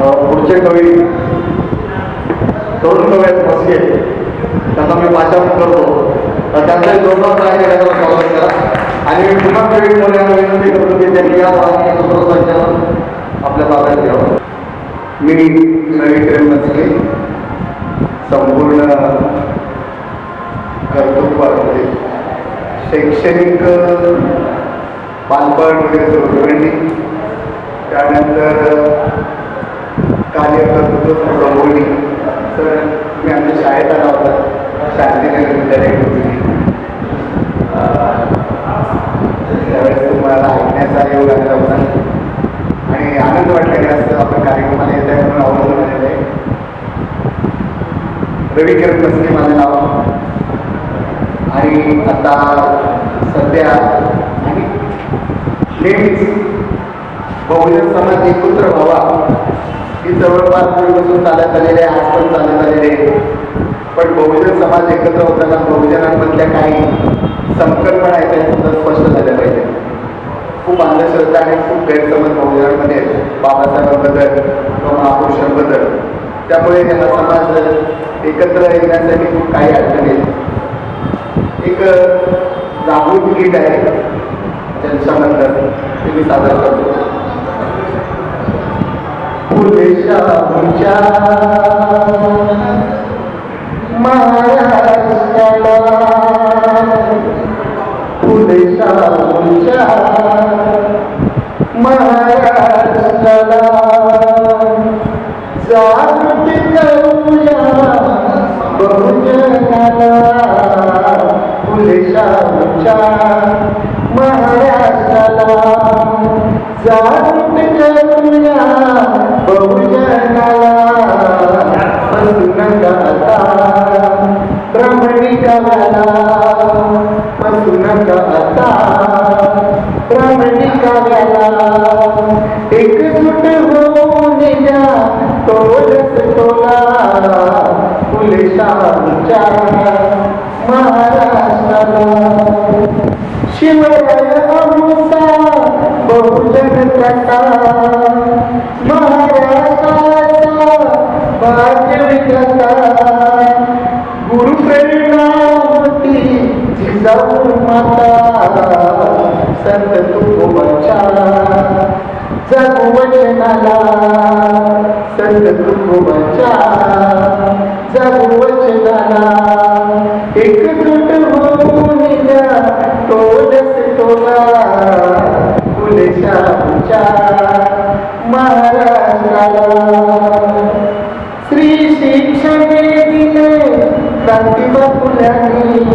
पुढचे कवी तरुण कवी आहेत मस्के त्यांना मी पाचारण करतो. तर त्यांचाही जोरदार ट्राय करायला स्वागत करा. आणि मी पुन्हा कवी मोरे यांना विनंती करतो की त्यांनी या सूत्रसंचालन आपल्या ताब्यात घ्यावं. मी रविकिरण मस्के संपूर्ण कर्तृत्वामध्ये शैक्षणिक बालपण वगैरे सुरवणी त्यानंतर कार्य करतो मोहिनी तर मी आमच्या शाळेत आला होता. शांतीनगर विद्यालय त्यावेळेस तुम्हाला ऐकण्याचा योग आलेला होता. आणि आनंद वाटला की असं आपण कार्यक्रमाला येत आहे म्हणून अवलंबून आलेलं आहे. रविकिरण मस्के माझं नाव. आणि आता सध्या आणि नेहमीच बहुजन समाज एकत्र व्हावा ही जवळपास पूर्वीपासून चालत आलेली आहे आज पण चालत आलेली आहे. पण बहुजन समाज एकत्र होताना बहुजनांमधल्या काही संकल्पना आहेत त्या सुद्धा स्पष्ट झाल्या पाहिजे खूप अंधश्रद्धा आणि खूप गैरसमज बहुजनांमध्ये बाबासाहेबांबद्दल किंवा महापुरुषांबद्दल. त्यामुळे त्यांना समाज एकत्र येण्यासाठी खूप काही अडचणी आहेत. एक जागृत गीत आहे त्यांच्याबद्दल ते मी सादर करतो. पुरेशा तुमच्या महाराष्ट्राला पुरेशा तुमच्या महाराष्ट्राला जागृती करूया बहुजनाला पुरेशा तुमच्या महाराष्ट्राला जागृत करूया पसुनका आता प्रमणिकाला एकजूट होऊन या तोलस तोला पुलेशांच्या महाराष्ट्राला शिवराय अमुसा बहुजन कथा वचनाला संत तुकोबाच्या होऊन द्या तोला. फुलेशाच्या महाराष्ट्राला. श्री शिक्षण दिले प्रतिभा फुलांनी.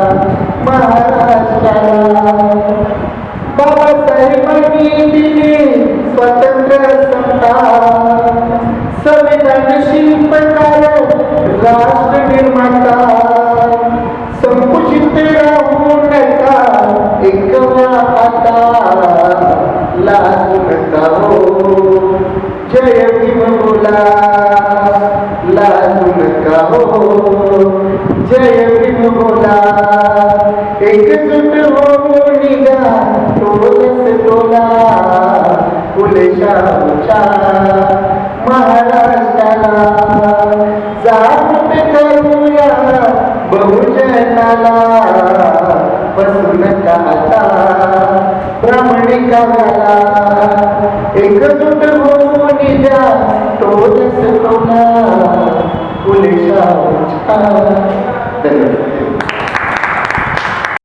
संविधानशील प्रकार राष्ट्र निर्माता संकुचित राहू नका एकवा आता लाजू नका हो जय विमला बोला लाजू नका हो जय विमला एकजुट हो निघा टोलस टोला फुले शाहूच्या महा जागृत करूया बहुजनाला. बसून का आता प्रामाणिकाला. एकजूट होऊन द्या तोच कोणा फुलेशाच्या धन्यवाद.